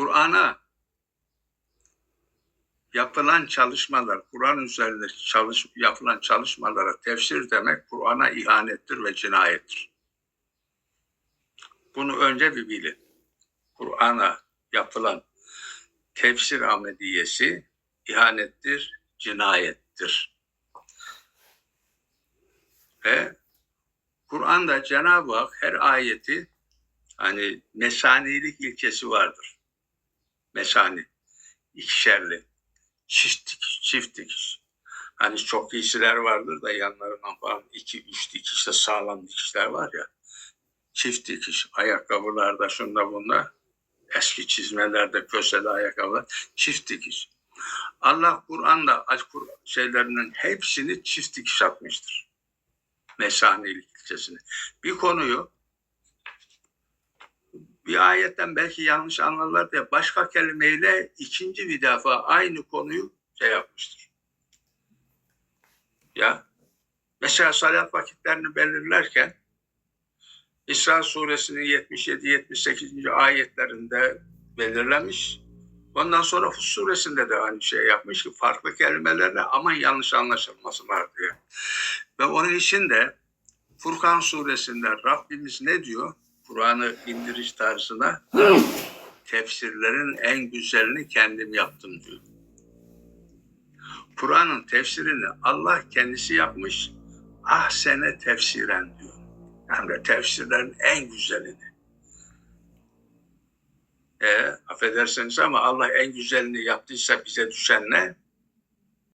Kur'an'a yapılan çalışmalar, Kur'an üzerinde çalış, yapılan çalışmalara tefsir demek Kur'an'a ihanettir ve cinayettir. Bunu önce bir bilin. Kur'an'a yapılan tefsir ameliyesi ihanettir, cinayettir. Ve Kur'an'da Cenab-ı Hak her ayeti hani mesanilik ilkesi vardır. Mesani, ikişerli, çift dikiş, çift dikiş. Hani çok giysiler vardır da yanlarından falan iki, üç dikişte sağlam dikişler var ya. Çift dikiş, ayakkabılarda şunda bunda, eski çizmelerde köseli ayakkabılar, çift dikiş. Allah Kur'an'da Kur şeylerinin hepsini çift dikiş atmıştır. Mesanilik ilkesini. Bir konuyu bir ayetten belki yanlış anlarlar diye başka kelimeyle ikinci bir defa aynı konuyu şey yapmıştır. Ya mesela salat vakitlerini belirlerken İsra suresinin 77-78. ayetlerinde belirlemiş. Ondan sonra Hud suresinde de aynı şey yapmış ki farklı kelimelerle aman yanlış anlaşılmasınlar diye. Ve onun için de Furkan suresinde Rabbimiz ne diyor? Kur'an'ı indiriş tarzına tefsirlerin en güzelini kendim yaptım diyor. Kur'an'ın tefsirini Allah kendisi yapmış. Ah sene tefsiren diyor. Hem de tefsirlerin en güzelini. E, affedersiniz ama Allah en güzelini yaptıysa bize düşen ne?